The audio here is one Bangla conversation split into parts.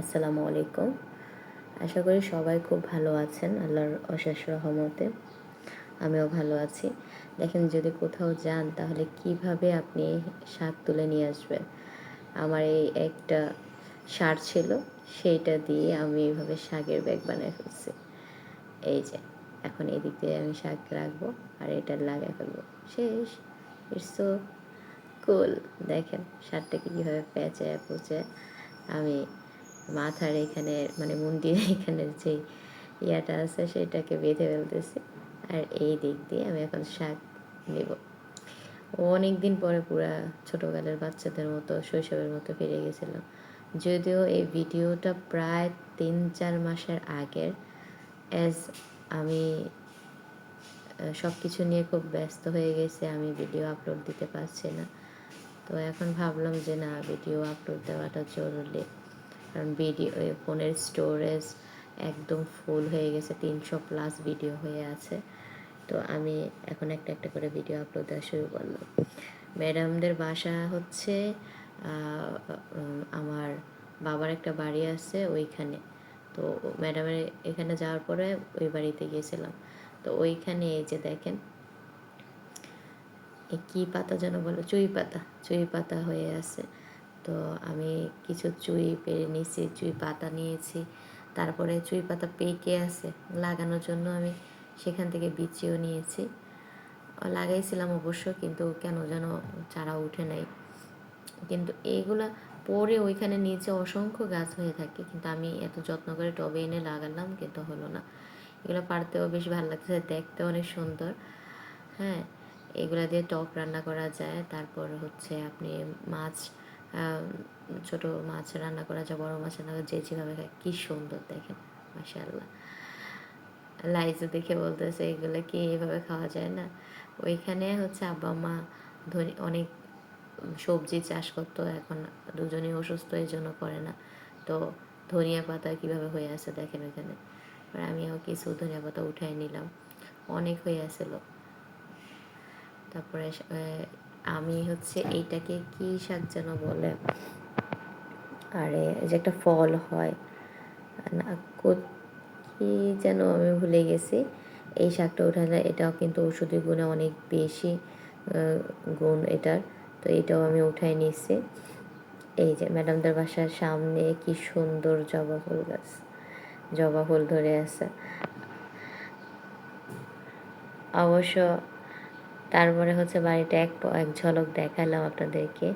আসসালামু আলাইকুম। আশা করি সবাই খুব ভালো আছেন, আল্লাহর অশেষ রহমতে। আমিও ভালো আছি। দেখেন, যদি কোথাও যান, তাহলে কীভাবে আপনি শাক তুলে নিয়ে আসবেন? আমার এই একটা সার ছিল, সেইটা দিয়ে আমি এইভাবে শাকের ব্যাগ বানিয়ে ফেলছি। এই যে, এখন এই দিক দিয়ে আমি শাক রাখব আর এটা লাগিয়ে ফেলব। শেষ। ইটস সো কুল দেখেন শার্টটাকে কীভাবে পেঁচে পচে আমি মাথার এখানে মানে মন্দির এখানের যে ইয়াটা আছে, সেটাকে বেঁধে ফেলতেছি। আর এই দিক দিয়ে আমি এখন শাক নেব। অনেক দিন পরে পুরা ছোটোকালের বাচ্চাদের মতো, শৈশবের মতো ফিরে গেছিলাম যদিও এই ভিডিওটা প্রায় তিন চার মাসের আগের অ্যাজ আমি সব কিছু নিয়ে খুব ব্যস্ত হয়ে গেছে, আমি ভিডিও আপলোড দিতে পারছি না। তো এখন ভাবলাম যে না, ভিডিও আপলোড দেওয়াটা জরুরি। কারণ ভিডিও ফোনের স্টোরেজ একদম ফুল হয়ে গেছে, তিনশো প্লাস ভিডিও হয়ে আছে। তো আমি এখন একটা একটা করে ভিডিও আপলোড দেওয়া শুরু করলাম। ম্যাডামদের বাসা হচ্ছে আমার বাবার একটা বাড়ি আছে ওইখানে। তো ম্যাডামের এখানে যাওয়ার পরে ওই বাড়িতে গিয়েছিলাম। তো ওইখানে এই যে দেখেন কি পাতা যেন বলো, চুই পাতা চুই পাতা হয়ে আছে। তো আমি কিছু চুই পেরে নিয়েছি, চুই পাতা নিয়েছি। তারপরে চুই পাতা পেকে আছে, লাগানোর জন্য আমি সেখান থেকে বিচিও নিয়েছি। লাগাইছিলাম অবশ্য, কিন্তু কেন যেন চারা উঠে নাই। কিন্তু এইগুলা পরে ওইখানে নিচে অসংখ্য গাছ হয়ে থাকে, কিন্তু আমি এত যত্ন করে টবে এনে লাগালাম, কিন্তু হলো না। এগুলো পারতেও বেশ ভালো লাগছে দেখতে অনেক সুন্দর। হ্যাঁ এগুলা দিয়ে টক রান্না করা যায়। তারপর হচ্ছে আপনি মাছ ছোট মাছ রান্না করা যায় বড় মাছ রান্না করা যে যেভাবে খায়, কী সুন্দর দেখেন মাসাল্লাহ লাইজে দেখে বলতেছে, এগুলো কি এইভাবে খাওয়া যায় না? ওইখানে হচ্ছে আব্বা মা ধনী, অনেক সবজি চাষ করতো, এখন দুজনেই অসুস্থ এই জন্য করে না। তো ধনিয়া পাতা কীভাবে হয়ে আছে দেখেন ওইখানে। আমিও কিছু ধনিয়া পাতা উঠাই নিলাম। অনেক হয়ে আসলো তারপরে আমি হচ্ছে এইটাকে কি শাক যেন বলে? আরে যে একটা ফল হয়। না, কি যেন আমি ভুলে গেছি। এই শাকটা উঠালে এটাও কিন্তু ওষুধি গুণে অনেক বেশি গুণ এটার। তো এটাও আমি উঠাই নিচ্ছি এই যে ম্যাডামদের বাসার সামনে কি সুন্দর জবা ফুল গাছ। জবা ফুল ধরে আছে। অবশ্য তারপরে হচ্ছে বাড়িটা এক এক ঝলক দেখালাম আপনাদেরকে।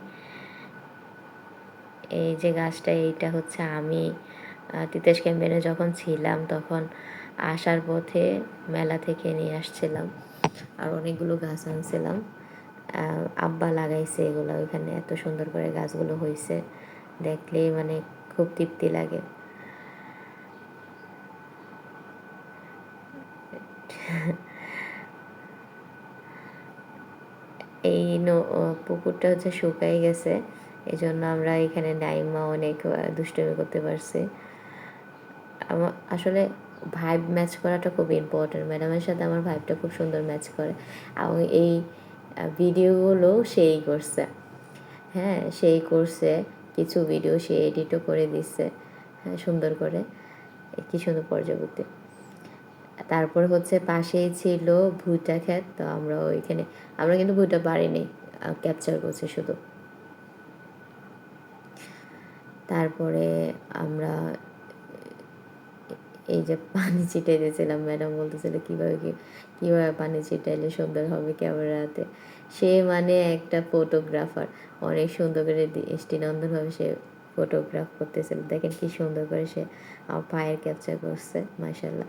এই যে গাছটা, এইটা হচ্ছে আমি তিতাস ক্যাম্পেনে যখন ছিলাম তখন আসার পথে মেলা থেকে নিয়ে আসছিলাম আর অনেকগুলো গাছ আনছিলাম। আব্বা লাগাইছে এগুলো, ওইখানে এত সুন্দর করে গাছগুলো হয়েছে দেখলেই মানে খুব তৃপ্তি লাগে। এই পুকুরটা হচ্ছে শুকাই গেছে। এই জন্য আমরা এখানে নাইমা অনেক দুষ্টমি করতে পারছি। আসলে ভাইব ম্যাচ করাটা খুব ইম্পর্টেন্ট ম্যাডামের সাথে আমার ভাইবটা খুব সুন্দর ম্যাচ করে। এবং এই ভিডিওগুলো সেই করছে। হ্যাঁ সেই করছে। কিছু ভিডিও সে এডিটও করে দিচ্ছে। হ্যাঁ সুন্দর করে। কি সুন্দর পর্যাবর্তী তারপর হচ্ছে পাশেই ছিল ভুইটা খ্যাত তো আমরা ওইখানে, আমরা কিন্তু ভুইটা পারিনি ক্যাপচার করছি শুধু। তারপরে আমরা এই যে পানি ছিটে দিয়েছিলাম ম্যাডাম বলতেছিল, কীভাবে কি, কীভাবে পানি ছিটাইলে সুন্দর হবে ক্যামেরাতে? সে মানে একটা ফটোগ্রাফার অনেক সুন্দর করে দৃষ্টিনন্দনভাবে সে ফটোগ্রাফ করতেছিল। দেখেন কি সুন্দর করে সে আমার পায়ের ক্যাপচার করছে মাসাল্লাহ